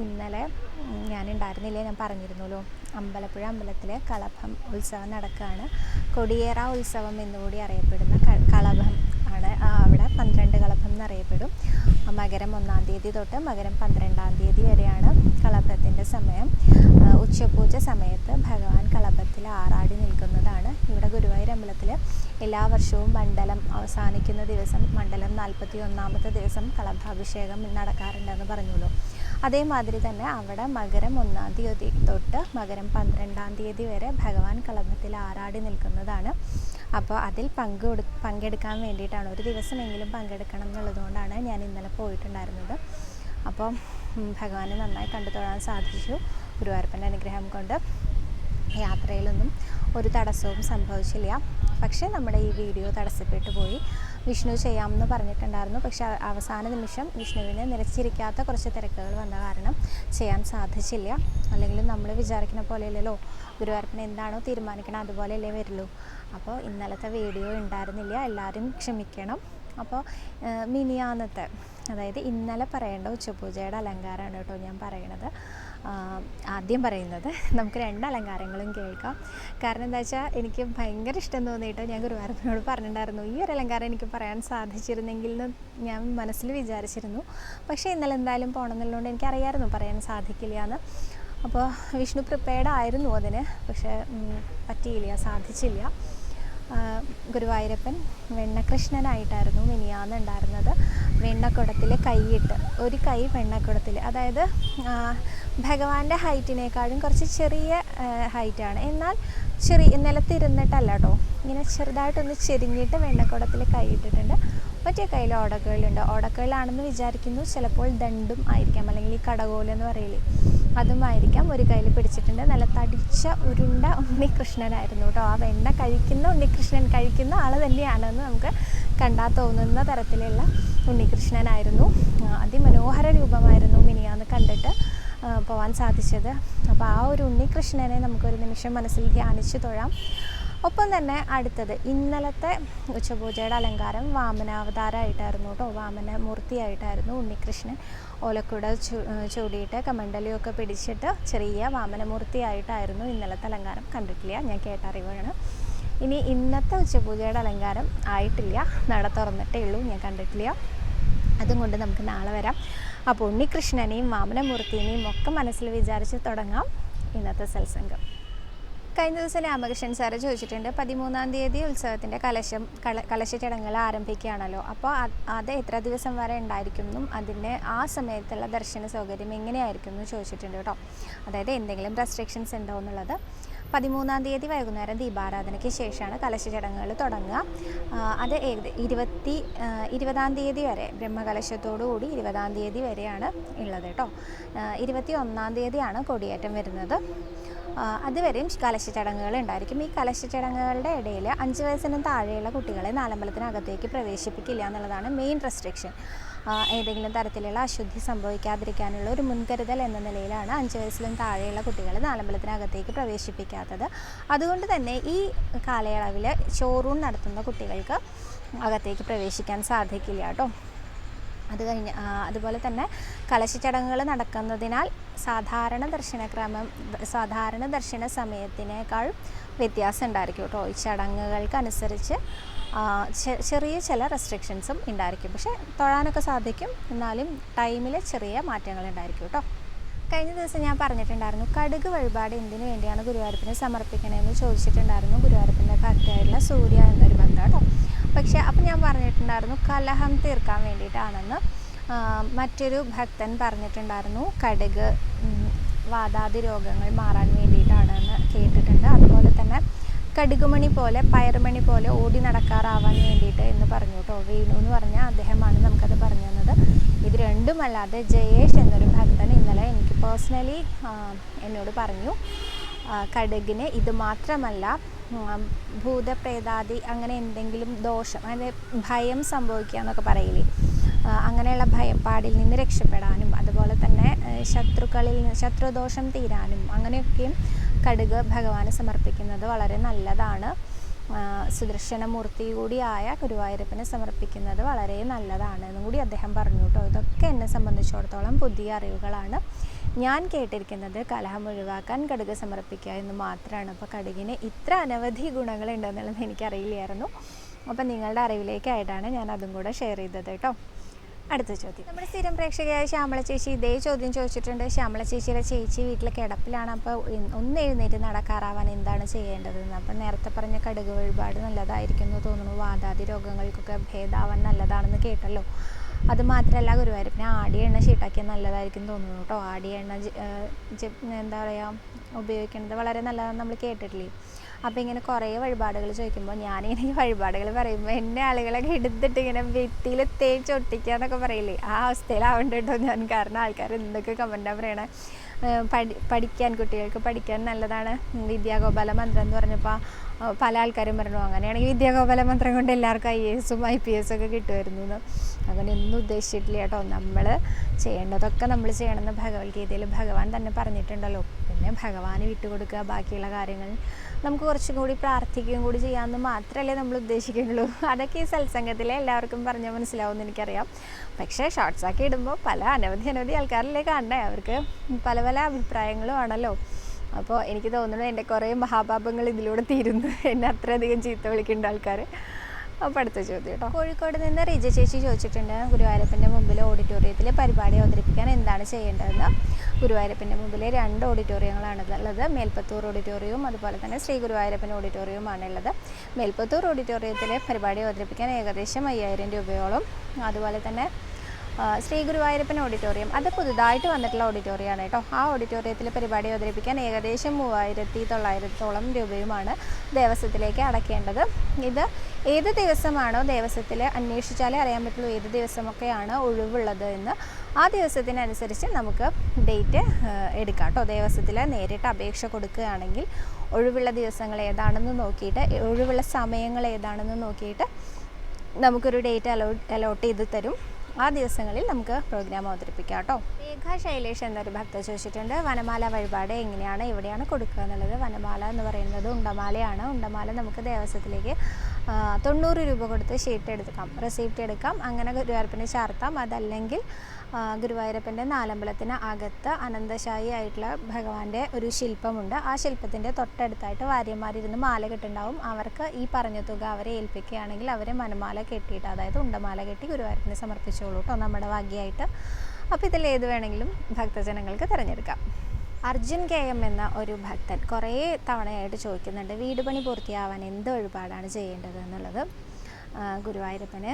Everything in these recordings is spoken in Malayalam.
ഇന്നലെ ഞാനുണ്ടായിരുന്നില്ല ഞാൻ പറഞ്ഞിരുന്നല്ലോ. അമ്പലപ്പുഴ അമ്പലത്തിലെ കളഭം ഉത്സവം നടക്കുകയാണ് കൊടിയേറ ഉത്സവം എന്നുകൂടി അറിയപ്പെടുന്ന കളഭം ആണ് അവിടെ പന്ത്രണ്ട് കളഭം എന്നറിയപ്പെടും. മകരം ഒന്നാം തീയതി തൊട്ട് മകരം പന്ത്രണ്ടാം തീയതി വരെയാണ് കളഭത്തിന്റെ സമയം. ഉച്ചപൂജ സമയത്ത് ഭഗവാൻ കളഭത്തിൽ ആറാടി നിൽക്കുന്നതാണ്. ഇവിടെ ഗുരുവായൂർ അമ്പലത്തിൽ എല്ലാ വർഷവും മണ്ഡലം അവസാനിക്കുന്ന ദിവസം മണ്ഡലം നാൽപ്പത്തി ഒന്നാമത്തെ ദിവസം കളഭാഭിഷേകം നടക്കാറുണ്ടെന്ന് പറഞ്ഞുള്ളൂ. അതേമാതിരി തന്നെ അവിടെ മകരം ഒന്നാം തീയതി തൊട്ട് മകരം പന്ത്രണ്ടാം തീയതി വരെ ഭഗവാൻ കളഭത്തിൽ ആറാടി നിൽക്കുന്നതാണ്. അപ്പോൾ അതിൽ പങ്കെടു പങ്കെടുക്കാൻ വേണ്ടിയിട്ടാണ്. ഒരു ദിവസമെങ്കിലും പങ്കെടുക്കണം എന്നുള്ളതുകൊണ്ടാണ് ഞാൻ ഇന്നലെ പോയിട്ടുണ്ടായിരുന്നത്. അപ്പോൾ ഉം, ഭഗവാനെ നന്നായി കണ്ടു തൊഴാൻ സാധിച്ചു ഗുരുവായൂരപ്പന്റെ അനുഗ്രഹം കൊണ്ട്. യാത്രയിലൊന്നും ഒരു തടസ്സവും സംഭവിച്ചില്ല. പക്ഷേ നമ്മുടെ ഈ വീഡിയോ തടസ്സപ്പെട്ടു പോയി. വിഷ്ണു ചെയ്യാമെന്ന് പറഞ്ഞിട്ടുണ്ടായിരുന്നു. പക്ഷേ അവസാന നിമിഷം വിഷ്ണുവിനെ നിലച്ചിരിക്കാത്ത കുറച്ച് തിരക്കുകൾ വന്ന കാരണം ചെയ്യാൻ സാധിച്ചില്ല. അല്ലെങ്കിൽ നമ്മൾ വിചാരിക്കുന്ന പോലെയല്ലല്ലോ ഗുരുവായൂരപ്പൻ എന്താണോ തീരുമാനിക്കണം അതുപോലെയല്ലേ വരുള്ളൂ. അപ്പോൾ ഇന്നലത്തെ വീഡിയോ ഉണ്ടായിരുന്നില്ല എല്ലാവരും ക്ഷമിക്കണം. അപ്പോൾ മിനിയാന്നത്തെ അതായത് ഇന്നലെ പറയേണ്ട ഉച്ചപൂജയുടെ അലങ്കാരമാണ് കേട്ടോ ഞാൻ പറയണത്. ആദ്യം പറയുന്നത് നമുക്ക് രണ്ട് അലങ്കാരങ്ങളും കേൾക്കാം. കാരണം എന്താ വെച്ചാൽ എനിക്ക് ഭയങ്കര ഇഷ്ടം തോന്നിയിട്ട് ഞാൻ ഗുരുവായൂരപ്പനോട് പറഞ്ഞിട്ടുണ്ടായിരുന്നു ഈ ഒരു അലങ്കാരം എനിക്ക് പറയാൻ സാധിച്ചിരുന്നെങ്കിൽ എന്ന് ഞാൻ മനസ്സിൽ വിചാരിച്ചിരുന്നു. പക്ഷേ ഇന്നലെ എന്തായാലും പോകണം എന്നുള്ളതുകൊണ്ട് എനിക്കറിയായിരുന്നു പറയാൻ സാധിക്കില്ല എന്ന് അപ്പോൾ വിഷ്ണു പ്രിപ്പയർഡ് ആയിരുന്നു അതിന് പക്ഷേ പറ്റിയില്ല സാധിച്ചില്ല. ഗുരുവായൂരപ്പൻ വെണ്ണകൃഷ്ണനായിട്ടായിരുന്നു മിനിയാന്ന് ഉണ്ടായിരുന്നത്. വെണ്ണക്കുടത്തിൽ കൈയിട്ട് ഒരു കൈ വെണ്ണക്കുടത്തിൽ. അതായത് ഭഗവാന്റെ ഹൈറ്റിനേക്കാളും കുറച്ച് ചെറിയ ഹൈറ്റാണ്. എന്നാൽ ചെറിയ നിലത്തിരുന്നിട്ടല്ല കേട്ടോ ഇങ്ങനെ ചെറുതായിട്ടൊന്ന് ചെരിഞ്ഞിട്ട് വെണ്ണക്കുടത്തിൽ കൈയിട്ടിട്ടുണ്ട് മറ്റേ കയ്യിൽ ഓടക്കുകളുണ്ട് ഓടക്കുകളാണെന്ന് വിചാരിക്കുന്നു. ചിലപ്പോൾ ദണ്ടും ആയിരിക്കാം. അല്ലെങ്കിൽ ഈ കടകോലെന്ന് പറയില്ലേ അതും ആയിരിക്കാം. ഒരു കയ്യിൽ പിടിച്ചിട്ടുണ്ട്. നല്ല തടിച്ച ഉരുണ്ട ഉണ്ണികൃഷ്ണനായിരുന്നു കേട്ടോ. ആ വെണ്ണ കഴിക്കുന്ന ഉണ്ണികൃഷ്ണൻ കഴിക്കുന്ന ആൾ തന്നെയാണെന്ന് നമുക്ക് കണ്ടാൽ തോന്നുന്ന തരത്തിലുള്ള ഉണ്ണികൃഷ്ണനായിരുന്നു. അതിമനോഹര രൂപമായിരുന്നു മിനിയാന്ന് കണ്ടിട്ട് പോവാൻ സാധിച്ചത്. അപ്പോൾ ആ ഒരു ഉണ്ണികൃഷ്ണനെ നമുക്കൊരു നിമിഷം മനസ്സിൽ ധ്യാനിച്ച് തൊഴാം. ഒപ്പം തന്നെ അടുത്തത് ഇന്നലത്തെ ഉച്ചപൂജയുടെ അലങ്കാരം വാമനാവതാരമായിട്ടായിരുന്നു കേട്ടോ. വാമന മൂർത്തിയായിട്ടായിരുന്നു ഉണ്ണികൃഷ്ണൻ. ഓലക്കുട ചൂടിയിട്ട് കമണ്ടലിയൊക്കെ പിടിച്ചിട്ട് ചെറിയ വാമനമൂർത്തിയായിട്ടായിരുന്നു ഇന്നലത്തെ അലങ്കാരം. കണ്ടിട്ടില്ല ഞാൻ കേട്ടറിവാണ്. ഇനി ഇന്നത്തെ ഉച്ചപൂജയുടെ അലങ്കാരം ആയിട്ടില്ല. നട തുറന്നിട്ടേ ഉള്ളൂ ഞാൻ കണ്ടിട്ടില്ല. അതും കൊണ്ട് നമുക്ക് നാളെ വരാം. അപ്പോൾ ഉണ്ണികൃഷ്ണനെയും വാമനമൂർത്തിനെയും ഒക്കെ മനസ്സിൽ വിചാരിച്ച് തുടങ്ങാം ഇന്നത്തെ സത്സംഗം. കഴിഞ്ഞ ദിവസം രാമകൃഷ്ണൻ സാറ് ചോദിച്ചിട്ടുണ്ട് പതിമൂന്നാം തീയതി ഉത്സവത്തിന്റെ കലശം കല കലശ ചടങ്ങുകൾ ആരംഭിക്കുകയാണല്ലോ. അപ്പോൾ അത് എത്ര ദിവസം വരെ ഉണ്ടായിരിക്കും എന്നും അതിന്റെ ആ സമയത്തുള്ള ദർശന സൗകര്യം എങ്ങനെയായിരിക്കും എന്നും ചോദിച്ചിട്ടുണ്ട് കേട്ടോ. അതായത് എന്തെങ്കിലും റെസ്ട്രിക്ഷൻസ് ഉണ്ടോ എന്നുള്ളത്. പതിമൂന്നാം തീയതി വൈകുന്നേരം ദീപാരാധനയ്ക്ക് ശേഷമാണ് കലശ ചടങ്ങുകൾ തുടങ്ങുക അത് ഇരുപത്തി ഇരുപതാം തീയതി വരെ ബ്രഹ്മകലശത്തോടുകൂടി ഇരുപതാം തീയതി വരെയാണ് ഉള്ളത് കേട്ടോ. ഇരുപത്തി ഒന്നാം തീയതിയാണ് കൊടിയേറ്റം വരുന്നത്. അതുവരെയും കലശ ചടങ്ങുകൾ ഉണ്ടായിരിക്കും. ഈ കലശ ചടങ്ങുകളുടെ ഇടയിൽ അഞ്ച് വയസ്സിനും താഴെയുള്ള കുട്ടികളെ നാലമ്പലത്തിനകത്തേക്ക് പ്രവേശിപ്പിക്കില്ല എന്നുള്ളതാണ് മെയിൻ റെസ്ട്രിക്ഷൻ ഏതെങ്കിലും തരത്തിലുള്ള അശുദ്ധി സംഭവിക്കാതിരിക്കാനുള്ള ഒരു മുൻകരുതൽ എന്ന നിലയിലാണ് അഞ്ച് വയസ്സിലും താഴെയുള്ള കുട്ടികളെ നാലമ്പലത്തിനകത്തേക്ക് പ്രവേശിപ്പിക്കാത്തത്. അതുകൊണ്ട് തന്നെ ഈ കാലയളവിൽ ഷോറൂം നടത്തുന്ന കുട്ടികൾക്ക് അകത്തേക്ക് പ്രവേശിക്കാൻ സാധിക്കില്ല കേട്ടോ. അത് കഴിഞ്ഞ് അതുപോലെ തന്നെ കലശ ചടങ്ങുകൾ നടക്കുന്നതിനാൽ സാധാരണ ദർശനക്രമം സാധാരണ ദർശന സമയത്തിനേക്കാൾ വ്യത്യാസം ഉണ്ടായിരിക്കും കേട്ടോ. ഈ ചടങ്ങുകൾക്കനുസരിച്ച് ചെറിയ ചില റെസ്ട്രിക്ഷൻസും ഉണ്ടായിരിക്കും. പക്ഷേ തൊഴാനൊക്കെ സാധിക്കും. എന്നാലും ടൈമിൽ ചെറിയ മാറ്റങ്ങൾ ഉണ്ടായിരിക്കും കേട്ടോ. കഴിഞ്ഞ ദിവസം ഞാൻ പറഞ്ഞിട്ടുണ്ടായിരുന്നു കടുക് വഴിപാട് എന്തിനു വേണ്ടിയാണ് ഗുരുവായൂരപ്പനെ സമർപ്പിക്കണമെന്ന് ചോദിച്ചിട്ടുണ്ടായിരുന്നു. ഗുരുവായൂരപ്പന്റെ ഭക്തയായിട്ടുള്ള സൂര്യ എന്നൊരു ഭക്ത കേട്ടോ. പക്ഷേ അപ്പം ഞാൻ പറഞ്ഞിട്ടുണ്ടായിരുന്നു കലഹം തീർക്കാൻ വേണ്ടിയിട്ടാണെന്ന് മറ്റൊരു ഭക്തൻ പറഞ്ഞിട്ടുണ്ടായിരുന്നു കടുക് വാതാതി രോഗങ്ങൾ മാറാൻ വേണ്ടിയിട്ടാണെന്ന് കേട്ടിട്ടുണ്ട്. അതുപോലെ തന്നെ കടുകുമണി പോലെ പയറുമണി പോലെ ഓടി നടക്കാറാവാൻ വേണ്ടിയിട്ട് എന്ന് പറഞ്ഞു കേട്ടോ. വേണു എന്ന് പറഞ്ഞാൽ അദ്ദേഹമാണ് നമുക്കത് പറഞ്ഞു തന്നത്. ഇത് രണ്ടുമല്ലാതെ ജയേഷ് എന്നൊരു ചേട്ടൻ ഇന്നലെ എനിക്ക് പേഴ്സണലി എന്നോട് പറഞ്ഞു കടുകിന് ഇത് മാത്രമല്ല ഭൂതപ്രേതാദി അങ്ങനെ എന്തെങ്കിലും ദോഷം അതായത് ഭയം സംഭവിക്കുക എന്നൊക്കെ പറയില്ലേ അങ്ങനെയുള്ള ഭയപ്പാടിൽ നിന്ന് രക്ഷപ്പെടാനും അതുപോലെ തന്നെ ശത്രുക്കളിൽ നിന്ന് ശത്രുദോഷം തീരാനും അങ്ങനെയൊക്കെയും കടുക് ഭഗവാന് സമർപ്പിക്കുന്നത് വളരെ നല്ലതാണ്. സുദർശനമൂർത്തി കൂടിയായ ഗുരുവായൂരപ്പനെ സമർപ്പിക്കുന്നത് വളരെ നല്ലതാണ് എന്നും കൂടി അദ്ദേഹം പറഞ്ഞു കേട്ടോ. ഇതൊക്കെ എന്നെ സംബന്ധിച്ചിടത്തോളം പുതിയ അറിവുകളാണ്. ഞാൻ കേട്ടിരിക്കുന്നത് കലഹം ഒഴിവാക്കാൻ കടുക് സമർപ്പിക്കുക എന്ന് മാത്രമാണ് അപ്പോൾ കടുകിന് ഇത്ര അനവധി ഗുണങ്ങളുണ്ടെന്നുള്ളത് എനിക്കറിയില്ലായിരുന്നു. അപ്പം നിങ്ങളുടെ അറിവിലേക്കായിട്ടാണ് ഞാൻ അതും കൂടെ ഷെയർ ചെയ്തത് കേട്ടോ. അടുത്ത ചോദ്യം. നമ്മുടെ സ്ഥിരം പ്രേക്ഷകയായ ശ്യാമള ചേച്ചി ഇതേ ചോദ്യം ചോദിച്ചിട്ടുണ്ട്. ശ്യാമള ചേച്ചിയുടെ ചേച്ചി വീട്ടിലെ കിടപ്പിലാണ്. അപ്പോൾ ഒന്ന് എഴുന്നേറ്റ് നടക്കാറാവാൻ എന്താണ് ചെയ്യേണ്ടതെന്ന്? അപ്പം നേരത്തെ പറഞ്ഞ കടുക് വഴിപാട് നല്ലതായിരിക്കും എന്ന് തോന്നുന്നു. വാതാതി രോഗങ്ങൾക്കൊക്കെ ഭേദാവാൻ നല്ലതാണെന്ന് കേട്ടല്ലോ. അത് മാത്രമല്ല പിന്നെ ആടിയ എണ്ണ ഷീട്ടാക്കിയാൽ നല്ലതായിരിക്കും തോന്നുന്നു കേട്ടോ. ആടിയ എണ്ണ എന്താ പറയുക ഉപയോഗിക്കേണ്ടത് വളരെ നല്ലതാണെന്ന് നമ്മൾ കേട്ടിട്ടില്ലേ? അപ്പോൾ ഇങ്ങനെ കുറേ വഴിപാടുകൾ ചോദിക്കുമ്പോൾ ഞാനിങ്ങനെ ഈ വഴിപാടുകൾ പറയുമ്പോൾ എന്നെ ആളുകളൊക്കെ എടുത്തിട്ട് ഇങ്ങനെ ഭിത്തിയിൽ തേച്ച് ഒട്ടിക്കുക എന്നൊക്കെ പറയില്ലേ. ആ അവസ്ഥയിലാവണ്ട കേട്ടോ ഞാൻ. കാരണം ആൾക്കാർ എന്തൊക്കെ കമന്റാണ് പറയണേ. പഠി പഠിക്കാൻ കുട്ടികൾക്ക് പഠിക്കാൻ നല്ലതാണ്. വിദ്യാഗോപാല മന്ത്രം എന്ന് പറഞ്ഞപ്പോൾ പല ആൾക്കാരും പറഞ്ഞു അങ്ങനെയാണെങ്കിൽ വിദ്യാഗോപാല മന്ത്രം കൊണ്ട് എല്ലാവർക്കും ഐ എസും ഐ പി എസും ഒക്കെ കിട്ടുമായിരുന്നു എന്ന് അങ്ങനെയൊന്നും ഉദ്ദേശിച്ചിട്ടില്ല കേട്ടോ. നമ്മൾ ചെയ്യേണ്ടതൊക്കെ നമ്മൾ ചെയ്യണമെന്ന് ഭഗവത്ഗീതയിൽ ഭഗവാൻ തന്നെ പറഞ്ഞിട്ടുണ്ടല്ലോ. പിന്നെ ഭഗവാന് വിട്ടുകൊടുക്കുക ബാക്കിയുള്ള കാര്യങ്ങൾ നമുക്ക് കുറച്ചും കൂടി പ്രാർത്ഥിക്കുകയും കൂടി ചെയ്യാമെന്ന് മാത്രമല്ലേ നമ്മൾ ഉദ്ദേശിക്കുന്നുള്ളൂ. അതൊക്കെ ഈ സത്സംഗത്തിലെ എല്ലാവർക്കും പറഞ്ഞാൽ മനസ്സിലാവുമെന്ന് എനിക്കറിയാം. പക്ഷേ ഷോർട്സ് ആക്കി ഇടുമ്പോൾ പല അനവധി അനവധി ആൾക്കാരിലേ കാണണേ. അവർക്ക് പല പല അഭിപ്രായങ്ങളും ആണല്ലോ. അപ്പോൾ എനിക്ക് തോന്നുന്നത് എന്റെ കുറേ മഹാപാപങ്ങൾ ഇതിലൂടെ തീരുന്നു. എന്നെ അത്രയധികം ചീത്ത വിളിക്കേണ്ട ആൾക്കാർ അപ്പോൾ അടുത്ത ചോദ്യം കേട്ടോ. കോഴിക്കോട് നിന്ന് റിജ ചേച്ചി ചോദിച്ചിട്ടുണ്ട് ഗുരുവായൂരപ്പന്റെ മുമ്പിൽ ഓഡിറ്റോറിയത്തിൽ പരിപാടി അവതരിപ്പിക്കാൻ എന്താണ് ചെയ്യേണ്ടതെന്ന്? ഗുരുവായൂരപ്പന്റെ മുമ്പിൽ രണ്ട് ഓഡിറ്റോറിയങ്ങളാണ് ഉള്ളത് മേൽപ്പത്തൂർ ഓഡിറ്റോറിയവും അതുപോലെ തന്നെ ശ്രീ ഗുരുവായൂരപ്പൻ ഓഡിറ്റോറിയവുമാണ് ഉള്ളത് മേൽപ്പത്തൂർ ഓഡിറ്റോറിയത്തിലെ പരിപാടി അവതരിപ്പിക്കാൻ ഏകദേശം അയ്യായിരം രൂപയോളം. അതുപോലെ തന്നെ ശ്രീ ഗുരുവായൂരപ്പൻ ഓഡിറ്റോറിയം അത് പുതുതായിട്ട് വന്നിട്ടുള്ള ഓഡിറ്റോറിയമാണ് കേട്ടോ. ആ ഓഡിറ്റോറിയത്തിൽ പരിപാടി അവതരിപ്പിക്കാൻ ഏകദേശം മൂവായിരത്തി തൊള്ളായിരത്തോളം രൂപയുമാണ് ദേവസ്വത്തിലേക്ക് അടയ്ക്കേണ്ടത് ഇത് ഏത് ദിവസമാണോ ദേവസ്വത്തിൽ അന്വേഷിച്ചാലേ അറിയാൻ പറ്റുള്ളൂ ഏത് ദിവസമൊക്കെയാണ് ഒഴിവുള്ളത് എന്ന്. ആ ദിവസത്തിനനുസരിച്ച് നമുക്ക് ഡേറ്റ് എടുക്കാം കേട്ടോ. ദേവസ്വത്തിൽ നേരിട്ട് അപേക്ഷ കൊടുക്കുകയാണെങ്കിൽ ഒഴിവുള്ള ദിവസങ്ങൾ ഏതാണെന്ന് നോക്കിയിട്ട് ഒഴിവുള്ള സമയങ്ങൾ ഏതാണെന്ന് നോക്കിയിട്ട് നമുക്കൊരു ഡേറ്റ് അലോ അലോട്ട് ചെയ്ത് തരും. ആ ദിവസങ്ങളിൽ നമുക്ക് പ്രോഗ്രാം അവതരിപ്പിക്കാം കേട്ടോ. രേഖ ശൈലേഷ് എന്നൊരു ഭക്ത ചോദിച്ചിട്ടുണ്ട് വനമാല വഴിപാട് എങ്ങനെയാണ്? എവിടെയാണ് കൊടുക്കുക എന്നുള്ളത്? വനമാല എന്ന് പറയുന്നത് ഉണ്ടമാലയാണ്. ഉണ്ടമാല നമുക്ക് ദേവസ്വത്തിലേക്ക് തൊണ്ണൂറ് രൂപ കൊടുത്ത് ഷീറ്റ് എടുക്കാം റെസിപ്റ്റ് എടുക്കാം അങ്ങനെ ഗുരുവായൂരപ്പനെ ചാർത്താം. അതല്ലെങ്കിൽ ഗുരുവായൂരപ്പന്റെ നാലമ്പലത്തിന് അകത്ത് അനന്തശായി ആയിട്ടുള്ള ഭഗവാന്റെ ഒരു ശില്പമുണ്ട്. ആ ശില്പത്തിന്റെ തൊട്ടടുത്തായിട്ട് വാര്യന്മാരിരുന്ന് മാല കെട്ടുണ്ടാവും. അവർക്ക് ഈ പറഞ്ഞ തുക അവരെ ഏൽപ്പിക്കുകയാണെങ്കിൽ അവരെ മനമാല കെട്ടിയിട്ട് അതായത് ഉണ്ടമാല കെട്ടി ഗുരുവായൂരപ്പനെ സമർപ്പിച്ചോളൂ കേട്ടോ നമ്മുടെ ഭാഗ്യമായിട്ട്. അപ്പോൾ ഇതിൽ ഏത് വേണമെങ്കിലും ഭക്തജനങ്ങൾക്ക് തിരഞ്ഞെടുക്കാം. അർജുൻ കെ എം എന്ന ഒരു ഭക്തൻ കുറേ തവണയായിട്ട് ചോദിക്കുന്നുണ്ട് വീട് പണി പൂർത്തിയാവാൻ എന്ത് വഴിപാടാണ് ചെയ്യേണ്ടത്? എന്നുള്ളത്. ഗുരുവായൂരപ്പന്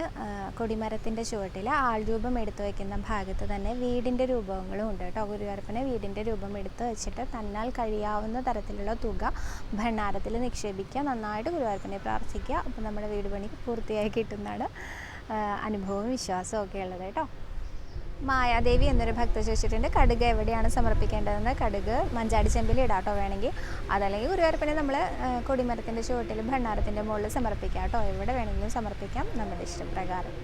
കൊടിമരത്തിന്റെ ചുവട്ടിൽ ആൾരൂപം എടുത്തു വയ്ക്കുന്ന ഭാഗത്ത് തന്നെ വീടിന്റെ രൂപങ്ങളും ഉണ്ട് കേട്ടോ. ഗുരുവായൂരപ്പന് വീടിന്റെ രൂപം എടുത്തു വെച്ചിട്ട് തന്നാൽ കഴിയാവുന്ന തരത്തിലുള്ള തുക ഭണ്ഡാരത്തിൽ നിക്ഷേപിക്കുക നന്നായിട്ട് ഗുരുവായൂരപ്പനെ പ്രാർത്ഥിക്കുക. അപ്പോൾ നമ്മുടെ വീട് പണി പൂർത്തിയായി കിട്ടുന്നതാണ് അനുഭവവും വിശ്വാസവും ഒക്കെ ഉള്ളത് കേട്ടോ. മായാദേവി എന്നൊരു ഭക്ത ചോദിച്ചിട്ടുണ്ട് കടുക് എവിടെയാണ് സമർപ്പിക്കേണ്ടതെന്ന് കടുക് മഞ്ചാടി ചെമ്പിൽ ഇടാട്ടോ വേണമെങ്കിൽ. അതല്ലെങ്കിൽ ഗുരുവായൂരപ്പനെ നമ്മൾ കൊടിമരത്തിന്റെ ചുവട്ടിൽ ഭണ്ണാരത്തിന്റെ മുകളിൽ സമർപ്പിക്കാം കേട്ടോ. എവിടെ വേണമെങ്കിലും സമർപ്പിക്കാം നമ്മുടെ ഇഷ്ടപ്രകാരം.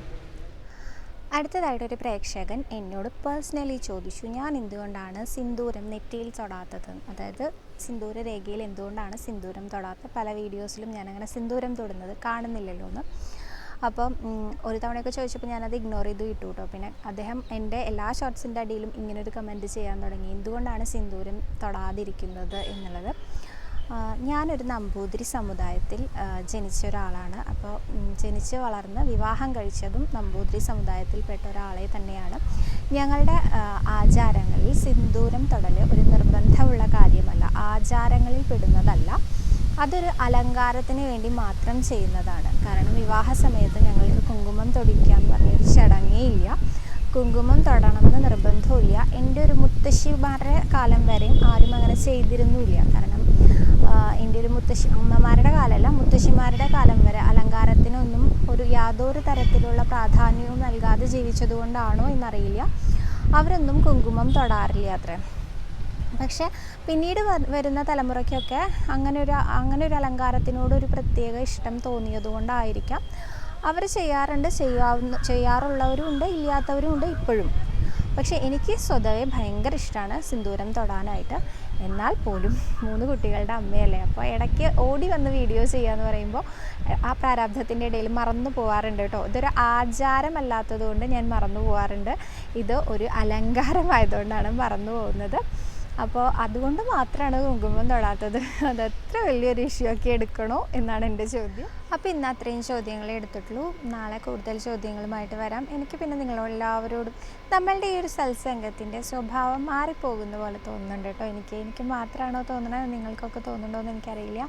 അടുത്തതായിട്ടൊരു പ്രേക്ഷകൻ എന്നോട് പേഴ്സണലി ചോദിച്ചു. ഞാൻ എന്തുകൊണ്ടാണ് സിന്ദൂരം നെറ്റിയിൽ തൊടാത്തത്? അതായത് സിന്ദൂര രേഖയിൽ എന്തുകൊണ്ടാണ് സിന്ദൂരം തൊടാത്ത പല വീഡിയോസിലും ഞാനങ്ങനെ സിന്ദൂരം തൊടുന്നത് കാണുന്നില്ലല്ലോ എന്ന് അപ്പം ഒരു തവണയൊക്കെ ചോദിച്ചപ്പോൾ ഞാനത് ഇഗ്നോർ ചെയ്ത് വിട്ടു കേട്ടോ പിന്നെ അദ്ദേഹം എന്റെ എല്ലാ ഷോർട്സിന്റെ അടിയിലും ഇങ്ങനൊരു കമന്റ് ചെയ്യാൻ തുടങ്ങി. എന്തുകൊണ്ടാണ് സിന്ദൂരം തൊടാതിരിക്കുന്നത് എന്നുള്ളത്? ഞാനൊരു നമ്പൂതിരി സമുദായത്തിൽ ജനിച്ച ഒരാളാണ്. അപ്പോൾ ജനിച്ച് വളർന്ന് വിവാഹം കഴിച്ചതും നമ്പൂതിരി സമുദായത്തിൽപ്പെട്ട ഒരാളെ തന്നെയാണ്. ഞങ്ങളുടെ ആചാരങ്ങളിൽ സിന്ദൂരം തൊടൽ ഒരു നിർബന്ധമുള്ള കാര്യമല്ല. ആചാരങ്ങളിൽ പെടുന്നതല്ല. അതൊരു അലങ്കാരത്തിന് വേണ്ടി മാത്രം ചെയ്യുന്നതാണ്. കാരണം വിവാഹ സമയത്ത് ഞങ്ങൾക്ക് കുങ്കുമം തൊടിക്കുക എന്ന് പറഞ്ഞൊരു ചടങ്ങേ ഇല്ല കുങ്കുമം തൊടണമെന്ന് നിർബന്ധമില്ല എന്റെ ഒരു മുത്തശ്ശിമാരുടെ കാലം വരെയും ആരും അങ്ങനെ ചെയ്തിരുന്നില്ല കാരണം എന്റെ ഒരു മുത്തശ്ശി അമ്മമാരുടെ കാലമല്ല മുത്തശ്ശിമാരുടെ കാലം വരെ അലങ്കാരത്തിനൊന്നും ഒരു യാതൊരു തരത്തിലുള്ള പ്രാധാന്യവും നൽകാതെ ജീവിച്ചതുകൊണ്ടാണോ എന്നറിയില്ല. അവരൊന്നും കുങ്കുമം തൊടാറില്ല അത്രേ. പക്ഷെ പിന്നീട് വരുന്ന തലമുറയ്ക്കൊക്കെ അങ്ങനെ ഒരു അങ്ങനെ ഒരു അലങ്കാരത്തിനോട് ഒരു പ്രത്യേക ഇഷ്ടം തോന്നിയത് കൊണ്ടായിരിക്കാം. അവർ ചെയ്യാറുണ്ട് ചെയ്യാവുന്ന ചെയ്യാറുള്ളവരും ഉണ്ട് ഇല്ലാത്തവരും ഉണ്ട് ഇപ്പോഴും. പക്ഷേ എനിക്ക് സ്വതവേ ഭയങ്കര ഇഷ്ടമാണ് സിന്ദൂരം തൊടാനായിട്ട്. എന്നാൽ പോലും മൂന്ന് കുട്ടികളുടെ അമ്മയല്ലേ അപ്പോൾ ഇടയ്ക്ക് ഓടി വന്ന് വീഡിയോ ചെയ്യാന്ന് പറയുമ്പോൾ ആ പ്രാരാബ്ധത്തിന്റെ ഇടയിൽ മറന്നു പോകാറുണ്ട് കേട്ടോ. ഇതൊരു ആചാരമല്ലാത്തത് കൊണ്ട് ഞാൻ മറന്നു പോകാറുണ്ട് ഇത് ഒരു അലങ്കാരമായതുകൊണ്ടാണ് മറന്നു പോകുന്നത്. അപ്പോൾ അതുകൊണ്ട് മാത്രമാണ് കുങ്കുമം തൊടാത്തത്. അതത്ര വലിയൊരു ഇഷ്യൂ ആക്കി എടുക്കണോ എന്നാണ് എന്റെ ചോദ്യം. അപ്പോൾ ഇന്ന് അത്രയും ചോദ്യങ്ങളെ എടുത്തിട്ടുള്ളൂ. നാളെ കൂടുതൽ ചോദ്യങ്ങളുമായിട്ട് വരാം. എനിക്ക് പിന്നെ നിങ്ങളെല്ലാവരോടും നമ്മളുടെ ഈ ഒരു സത്സംഗത്തിന്റെ സ്വഭാവം മാറിപ്പോകുന്ന പോലെ തോന്നുന്നുണ്ട് കേട്ടോ എനിക്ക്. എനിക്ക് മാത്രമാണോ തോന്നണത് നിങ്ങൾക്കൊക്കെ തോന്നുന്നുണ്ടോ എന്ന് എനിക്കറിയില്ല.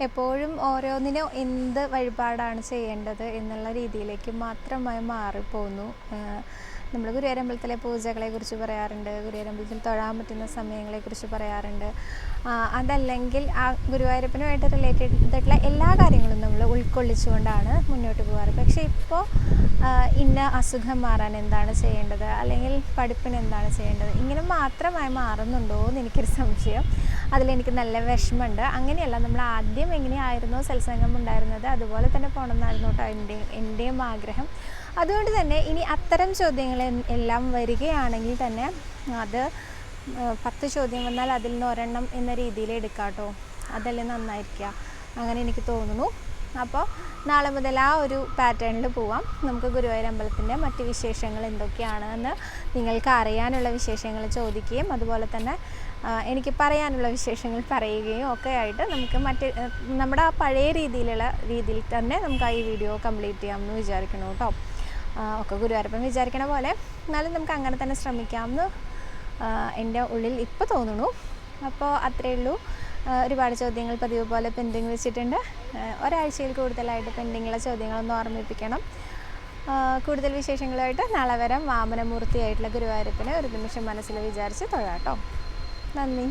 എപ്പോഴും ഓരോന്നിനും എന്ത് വഴിപാടാണ് ചെയ്യേണ്ടത് എന്നുള്ള രീതിയിലേക്ക് മാത്രമായി മാറിപ്പോകുന്നു. നമ്മൾ ഗുരുവായൂരമ്പലത്തിലെ പൂജകളെ കുറിച്ച് പറയാറുണ്ട്. ഗുരുവായൂരമ്പലത്തിൽ തൊഴാൻ പറ്റുന്ന സമയങ്ങളെക്കുറിച്ച് പറയാറുണ്ട്. അതല്ലെങ്കിൽ ആ ഗുരുവായൂരപ്പനുമായിട്ട് റിലേറ്റഡ് ആയിട്ടുള്ള എല്ലാ കാര്യങ്ങളും നമ്മൾ ഉൾക്കൊള്ളിച്ചുകൊണ്ടാണ് മുന്നോട്ട് പോകാറ്. പക്ഷേ ഇപ്പോൾ ഇന്ന അസുഖം മാറാൻ എന്താണ് ചെയ്യേണ്ടത്? അല്ലെങ്കിൽ പഠിപ്പിന് എന്താണ് ചെയ്യേണ്ടത്? ഇങ്ങനെ മാത്രമായി മാറുന്നുണ്ടോ എന്ന് എനിക്കൊരു സംശയം. അതിലെനിക്ക് നല്ല വിഷമമുണ്ട്. അങ്ങനെയല്ല നമ്മൾ ആദ്യം എങ്ങനെയായിരുന്നോ സത്സംഗം ഉണ്ടായിരുന്നത്? അതുപോലെ തന്നെ പോകണമെന്നായിരുന്നു കേട്ടോ എന്റെ എന്റെയും ആഗ്രഹം. അതുകൊണ്ട് തന്നെ ഇനി അത്തരം ചോദ്യങ്ങൾ എല്ലാം വരികയാണെങ്കിൽ തന്നെ അത് പത്ത് ചോദ്യം വന്നാൽ അതിൽ നിന്ന് ഒരെണ്ണം എന്ന രീതിയിൽ എടുക്കാട്ടോ കേട്ടോ. അതല്ലേ നന്നായിരിക്കുക. അങ്ങനെ എനിക്ക് തോന്നുന്നു. അപ്പോൾ നാളെ മുതൽ ആ ഒരു പാറ്റേണിൽ പോവാം. നമുക്ക് ഗുരുവായൂർ അമ്പലത്തിന്റെ മറ്റ് വിശേഷങ്ങൾ എന്തൊക്കെയാണ് എന്ന് നിങ്ങൾക്ക് അറിയാനുള്ള വിശേഷങ്ങൾ ചോദിക്കുകയും അതുപോലെ തന്നെ എനിക്ക് പറയാനുള്ള വിശേഷങ്ങൾ പറയുകയും ഒക്കെ ആയിട്ട് നമുക്ക് മറ്റ് നമ്മുടെ ആ പഴയ രീതിയിലുള്ള രീതിയിൽ തന്നെ നമുക്ക് ആ ഈ വീഡിയോ കംപ്ലീറ്റ് ചെയ്യാമെന്ന് വിചാരിക്കണം കേട്ടോ. ഒക്കെ ഗുരുവായൂരപ്പൻ വിചാരിക്കണ പോലെ. എന്നാലും നമുക്ക് അങ്ങനെ തന്നെ ശ്രമിക്കാമെന്ന് എന്റെ ഉള്ളിൽ ഇപ്പോൾ തോന്നുന്നു. അപ്പോൾ അത്രയേ ഉള്ളൂ. ഒരുപാട് ചോദ്യങ്ങൾ പതിവ് പോലെ പെൻഡിങ് വെച്ചിട്ടുണ്ട്. ഒരാഴ്ചയിൽ കൂടുതലായിട്ട് പെൻഡിങ്ങുള്ള ചോദ്യങ്ങളൊന്ന് ഓർമ്മിപ്പിക്കണം. കൂടുതൽ വിശേഷങ്ങളുമായിട്ട് നാളെ വരാം. വാമനമൂർത്തിയായിട്ടുള്ള ഗുരുവായൂരപ്പനെ ഒരു നിമിഷം മനസ്സിൽ വിചാരിച്ച് തൊഴാട്ടോ നന്ദി.